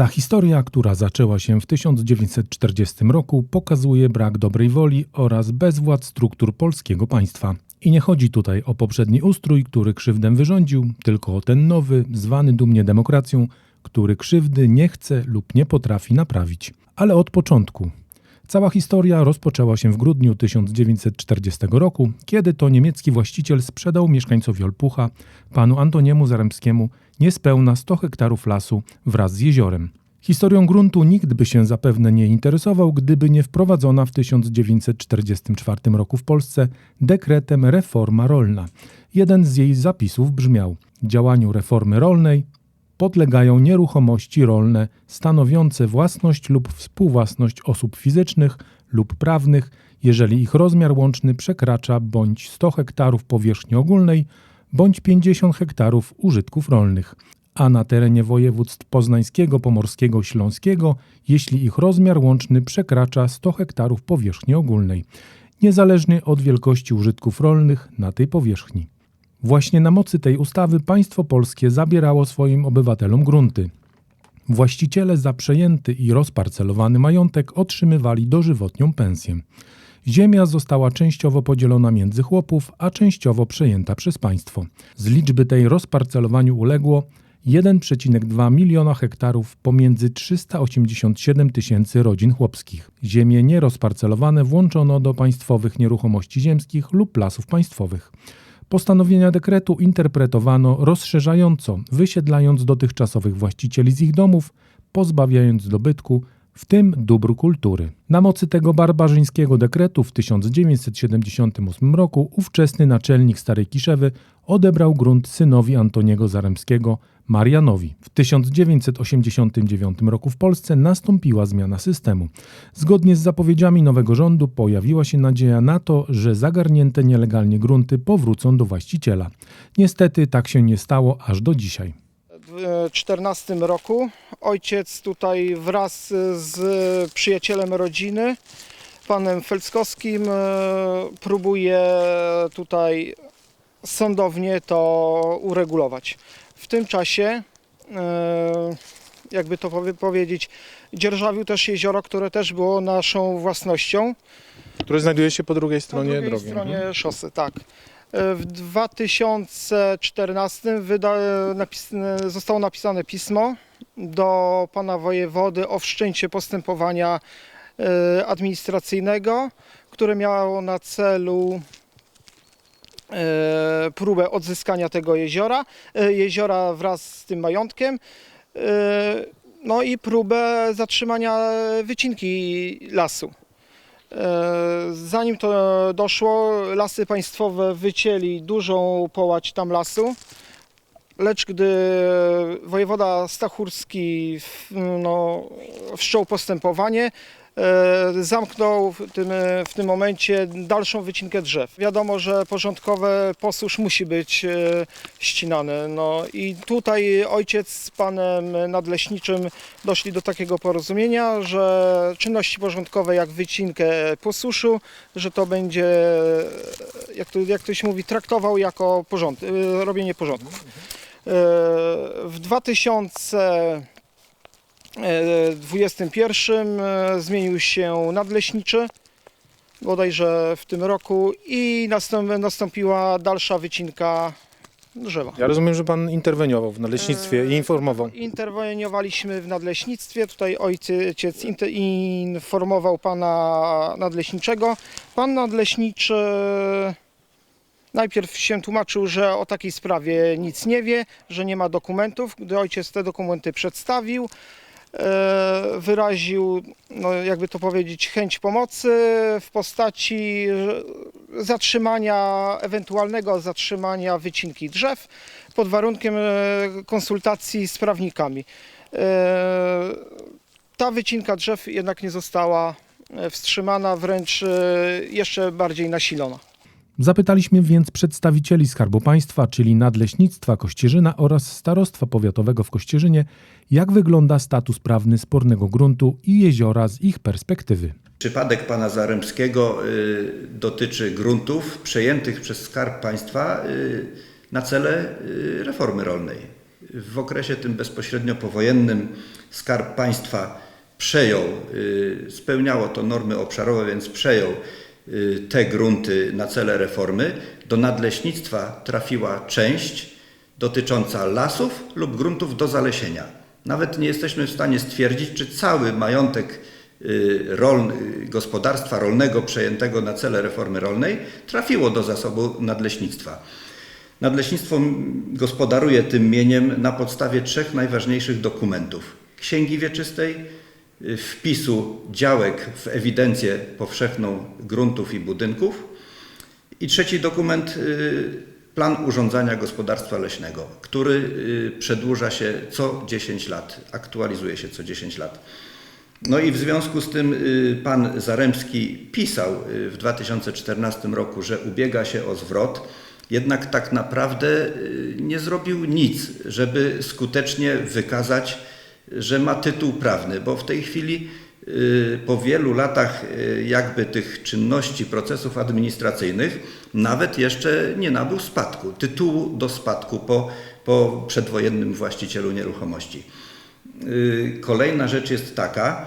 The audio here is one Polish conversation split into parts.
Ta historia, która zaczęła się w 1940 roku, pokazuje brak dobrej woli oraz bezwład struktur polskiego państwa. I nie chodzi tutaj o poprzedni ustrój, który krzywdę wyrządził, tylko o ten nowy, zwany dumnie demokracją, który krzywdy nie chce lub nie potrafi naprawić. Ale od początku. Cała historia rozpoczęła się w grudniu 1940 roku, kiedy to niemiecki właściciel sprzedał mieszkańcowi Olpucha, panu Antoniemu Zaremskiemu, niespełna 100 hektarów lasu wraz z jeziorem. Historią gruntu nikt by się zapewne nie interesował, gdyby nie wprowadzona w 1944 roku w Polsce dekretem reforma rolna. Jeden z jej zapisów brzmiał: Działaniu reformy rolnej podlegają nieruchomości rolne stanowiące własność lub współwłasność osób fizycznych lub prawnych, jeżeli ich rozmiar łączny przekracza bądź 100 hektarów powierzchni ogólnej, bądź 50 hektarów użytków rolnych, a na terenie województw poznańskiego, pomorskiego, śląskiego, jeśli ich rozmiar łączny przekracza 100 hektarów powierzchni ogólnej, niezależnie od wielkości użytków rolnych na tej powierzchni. Właśnie na mocy tej ustawy państwo polskie zabierało swoim obywatelom grunty. Właściciele za przejęty i rozparcelowany majątek otrzymywali dożywotnią pensję. Ziemia została częściowo podzielona między chłopów, a częściowo przejęta przez państwo. Z liczby tej rozparcelowaniu uległo 1,2 miliona hektarów pomiędzy 387 tysięcy rodzin chłopskich. Ziemie nierozparcelowane włączono do państwowych nieruchomości ziemskich lub lasów państwowych. Postanowienia dekretu interpretowano rozszerzająco, wysiedlając dotychczasowych właścicieli z ich domów, pozbawiając dobytku, w tym dóbr kultury. Na mocy tego barbarzyńskiego dekretu w 1978 roku ówczesny naczelnik Starej Kiszewy odebrał grunt synowi Antoniego Zaremskiego, Marianowi. W 1989 roku w Polsce nastąpiła zmiana systemu. Zgodnie z zapowiedziami nowego rządu pojawiła się nadzieja na to, że zagarnięte nielegalnie grunty powrócą do właściciela. Niestety tak się nie stało aż do dzisiaj. W 2014 roku ojciec tutaj wraz z przyjacielem rodziny, panem Felckowskim, e, próbuje tutaj sądownie to uregulować. W tym czasie, e, jakby to powie- powiedzieć, dzierżawił też jezioro, które też było naszą własnością. Który znajduje się po drugiej Po stronie drugiej drogi. stronie Mhm. szosy, tak. E, W 2014 wyda, napis, e, zostało napisane pismo do pana wojewody o wszczęcie postępowania e, administracyjnego, które miało na celu e, próbę odzyskania tego jeziora, e, jeziora wraz z tym majątkiem. e, No i próbę zatrzymania wycinki lasu. E, Zanim to doszło, lasy państwowe wycięli dużą połać tam lasu, lecz gdy wojewoda Stachurski no, wszczął postępowanie, E, zamknął w tym, w tym momencie dalszą wycinkę drzew. Wiadomo, że porządkowe posusz musi być e, ścinane. No i tutaj ojciec z panem nadleśniczym doszli do takiego porozumienia, że czynności porządkowe jak wycinkę posuszu, że to będzie, jak, to, jak ktoś mówi, traktował jako porząd, e, robienie porządku. W 2000 21 e, zmienił się nadleśniczy bodajże w tym roku i nastąpiła dalsza wycinka drzewa. Ja rozumiem, że pan interweniował w nadleśnictwie i e, informował. Interweniowaliśmy w nadleśnictwie, tutaj ojciec informował pana nadleśniczego. Pan nadleśniczy najpierw się tłumaczył, że o takiej sprawie nic nie wie, że nie ma dokumentów. Gdy ojciec te dokumenty przedstawił, wyraził, no jakby to powiedzieć, chęć pomocy w postaci że- zatrzymania, ewentualnego zatrzymania wycinki drzew pod warunkiem e, konsultacji z prawnikami. E, Ta wycinka drzew jednak nie została e, wstrzymana, wręcz e, jeszcze bardziej nasilona. Zapytaliśmy więc przedstawicieli Skarbu Państwa, czyli Nadleśnictwa Kościerzyna oraz Starostwa Powiatowego w Kościerzynie, jak wygląda status prawny spornego gruntu i jeziora z ich perspektywy. Przypadek pana Zaremskiego y, dotyczy gruntów przejętych przez Skarb Państwa y, na cele y, reformy rolnej. w okresie tym bezpośrednio powojennym Skarb Państwa przejął, spełniało to normy obszarowe, więc przejął te grunty na cele reformy. Do nadleśnictwa trafiła część dotycząca lasów lub gruntów do zalesienia. Nawet nie jesteśmy w stanie stwierdzić, czy cały majątek y, rolny, gospodarstwa rolnego przejętego na cele reformy rolnej trafiło do zasobu nadleśnictwa. Nadleśnictwo gospodaruje tym mieniem na podstawie trzech najważniejszych dokumentów: Księgi Wieczystej, y, wpisu działek w ewidencję powszechną gruntów i budynków i trzeci dokument y, plan urządzania gospodarstwa leśnego, który y, przedłuża się co 10 lat, aktualizuje się co 10 lat. No i w związku z tym y, pan Zaremski pisał y, w 2014 roku, że ubiega się o zwrot, jednak tak naprawdę y, nie zrobił nic, żeby skutecznie wykazać, że ma tytuł prawny, bo w tej chwili y, po wielu latach y, jakby tych czynności, procesów administracyjnych nawet jeszcze nie nabył spadku, tytułu do spadku po, po przedwojennym właścicielu nieruchomości. Y, Kolejna rzecz jest taka,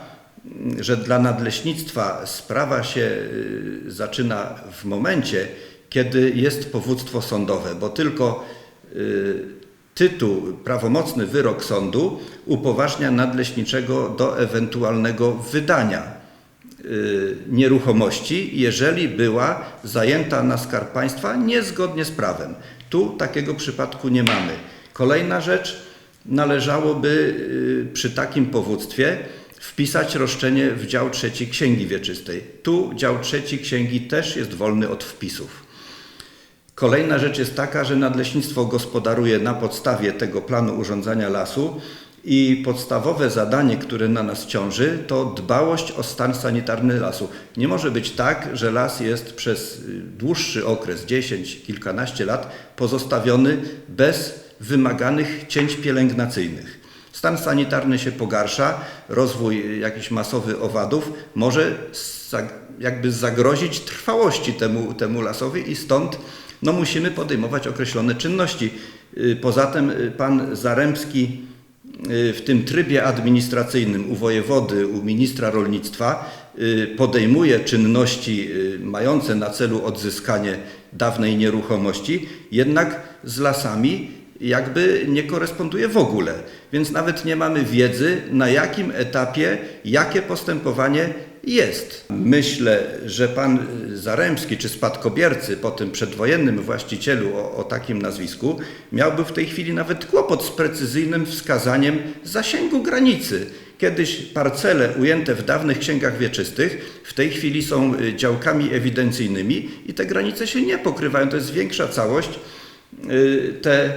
że dla nadleśnictwa sprawa się zaczyna w momencie, kiedy jest powództwo sądowe, bo tylko tytuł, prawomocny wyrok sądu upoważnia nadleśniczego do ewentualnego wydania y, nieruchomości, jeżeli była zajęta na skarb państwa niezgodnie z prawem. Tu takiego przypadku nie mamy. Kolejna rzecz, należałoby y, przy takim powództwie wpisać roszczenie w dział trzeci Księgi Wieczystej. Tu dział trzeci Księgi też jest wolny od wpisów. Kolejna rzecz jest taka, że nadleśnictwo gospodaruje na podstawie tego planu urządzania lasu i podstawowe zadanie, które na nas ciąży, to dbałość o stan sanitarny lasu. Nie może być tak, że las jest przez y, dłuższy okres, 10, kilkanaście lat, pozostawiony bez wymaganych cięć pielęgnacyjnych. Stan sanitarny się pogarsza, rozwój jakichś masowy owadów może jakby zagrozić trwałości temu, temu lasowi i stąd no, musimy podejmować określone czynności. Y, Poza tym y, pan Zaremski y, w tym trybie administracyjnym u wojewody, u ministra rolnictwa podejmuje czynności mające na celu odzyskanie dawnej nieruchomości, jednak z lasami jakby nie koresponduje w ogóle. Więc nawet nie mamy wiedzy, na jakim etapie, jakie postępowanie jest. Myślę, że pan Zaremski czy spadkobiercy po tym przedwojennym właścicielu o, o takim nazwisku miałby w tej chwili nawet kłopot z precyzyjnym wskazaniem zasięgu granicy. Kiedyś parcele ujęte w dawnych księgach wieczystych w tej chwili są y, działkami ewidencyjnymi i te granice się nie pokrywają. To jest większa całość. Y, Te,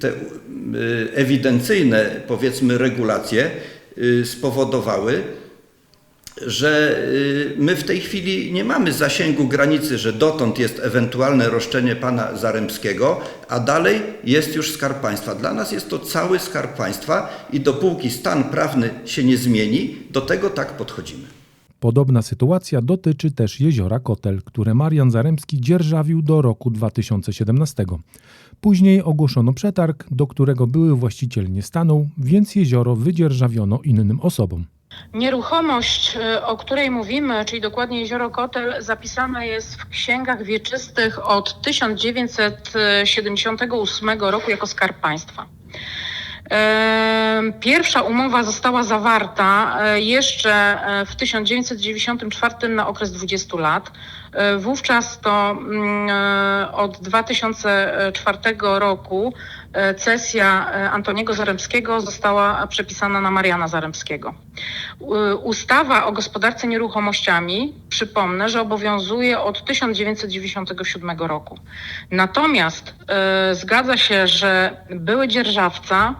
te y, ewidencyjne, powiedzmy, regulacje y, spowodowały, że y, my w tej chwili nie mamy zasięgu granicy, że dotąd jest ewentualne roszczenie pana Zaremskiego, a dalej jest już skarb państwa. Dla nas jest to cały skarb państwa i dopóki stan prawny się nie zmieni, do tego tak podchodzimy. Podobna sytuacja dotyczy też jeziora Kotel, które Marian Zaremski dzierżawił do roku 2017. Później ogłoszono przetarg, do którego były właściciel nie stanął, więc jezioro wydzierżawiono innym osobom. Nieruchomość, y, o której mówimy, czyli dokładnie jezioro Kotel, zapisana jest w księgach wieczystych od 1978 roku jako skarb państwa. Pierwsza umowa została zawarta e, jeszcze e, w 1994 na okres 20 lat. E, Wówczas to mm, e, od 2004 roku cesja e, Antoniego Zaremskiego została przepisana na Mariana Zaremskiego. Ustawa o gospodarce nieruchomościami, przypomnę, że obowiązuje od 1997 roku. Natomiast zgadza się, że były dzierżawca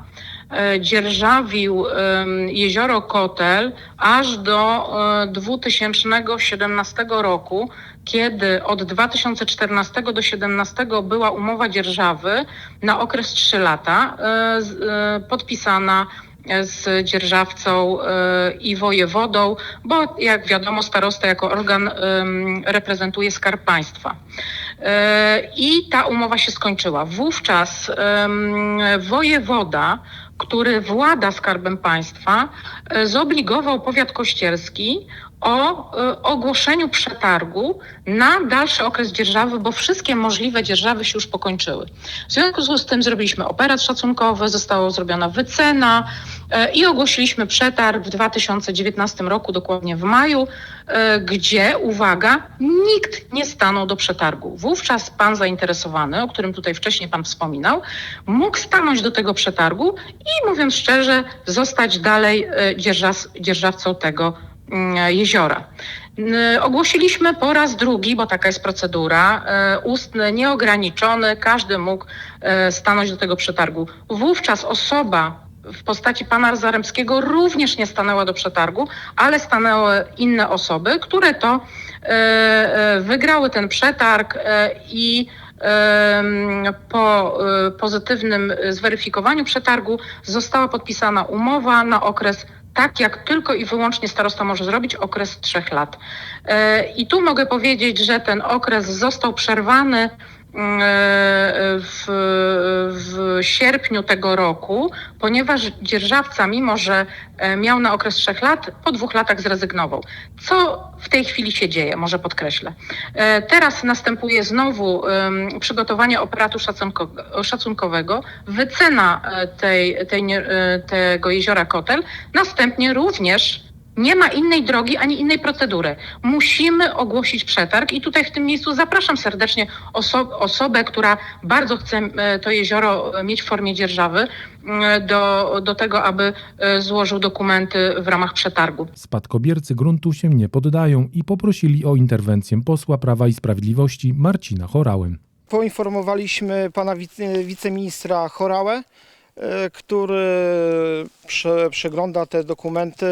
dzierżawił em, jezioro Kotel aż do e, 2017 roku, kiedy od 2014 do 2017 była umowa dzierżawy na okres 3 lata e, e, podpisana z dzierżawcą e, i wojewodą, bo jak wiadomo starosta jako organ reprezentuje Skarb Państwa. E, I ta umowa się skończyła. Wówczas wojewoda, który włada skarbem państwa, e, zobligował powiat kościerski o e, ogłoszeniu przetargu na dalszy okres dzierżawy, bo wszystkie możliwe dzierżawy się już pokończyły. W związku z tym zrobiliśmy operat szacunkowy, została zrobiona wycena e, i ogłosiliśmy przetarg w 2019 roku, dokładnie w maju, e, gdzie, uwaga, nikt nie stanął do przetargu. Wówczas pan zainteresowany, o którym tutaj wcześniej pan wspominał, mógł stanąć do tego przetargu i mówiąc szczerze, zostać dalej dzierżaw, dzierżawcą tego jeziora. N- Ogłosiliśmy po raz drugi, bo taka jest procedura, e, ustny, nieograniczony, każdy mógł e, stanąć do tego przetargu. Wówczas osoba w postaci pana Zaremskiego również nie stanęła do przetargu, ale stanęły inne osoby, które to e, wygrały ten przetarg i po pozytywnym zweryfikowaniu przetargu została podpisana umowa na okres tak jak tylko i wyłącznie starosta może zrobić, okres trzech lat. E, I tu mogę powiedzieć, że ten okres został przerwany w, w sierpniu tego roku, ponieważ dzierżawca, mimo że e, miał na okres trzech lat, po dwóch latach zrezygnował. Co w tej chwili się dzieje, może podkreślę. E, Teraz następuje znowu przygotowanie operatu szacunko- szacunkowego, wycena e, tej, tej, e, tego jeziora Kotel, następnie również nie ma innej drogi ani innej procedury. Musimy ogłosić przetarg i tutaj w tym miejscu zapraszam serdecznie oso- osobę, która bardzo chce e, to jezioro e, mieć w formie dzierżawy, m, do, do tego, aby e, złożył dokumenty w ramach przetargu. Spadkobiercy gruntu się nie poddają i poprosili o interwencję posła Prawa i Sprawiedliwości Marcina Chorałę. Poinformowaliśmy pana wice, wiceministra Chorałę, e, który prze, przegląda te dokumenty.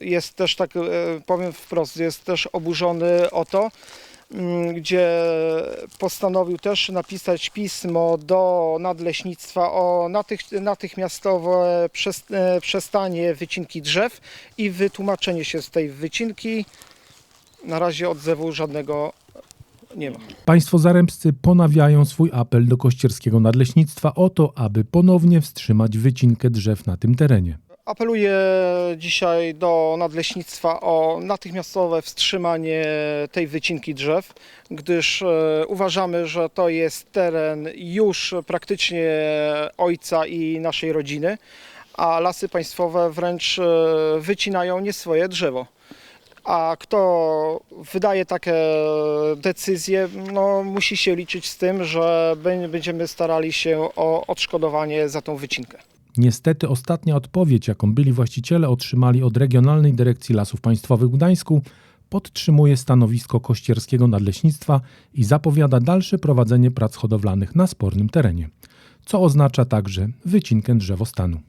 Jest też tak, e, powiem wprost, jest też oburzony o to, mm, gdzie postanowił też napisać pismo do nadleśnictwa o natych, natychmiastowe przes, e, przestanie wycinki drzew i wytłumaczenie się z tej wycinki. Na razie odzewu żadnego nie ma. Państwo zarębscy ponawiają swój apel do kościerskiego nadleśnictwa o to, aby ponownie wstrzymać wycinkę drzew na tym terenie. Apeluję dzisiaj do nadleśnictwa o natychmiastowe wstrzymanie tej wycinki drzew, gdyż e, uważamy, że to jest teren już praktycznie ojca i naszej rodziny, a lasy państwowe wręcz e, wycinają nie swoje drzewo. A kto wydaje takie decyzje, no, musi się liczyć z tym, że bę- będziemy starali się o odszkodowanie za tą wycinkę. Niestety ostatnia odpowiedź, jaką byli właściciele otrzymali od Regionalnej Dyrekcji Lasów Państwowych w Gdańsku, podtrzymuje stanowisko kościerskiego nadleśnictwa i zapowiada dalsze prowadzenie prac hodowlanych na spornym terenie, co oznacza także wycinkę drzewostanu.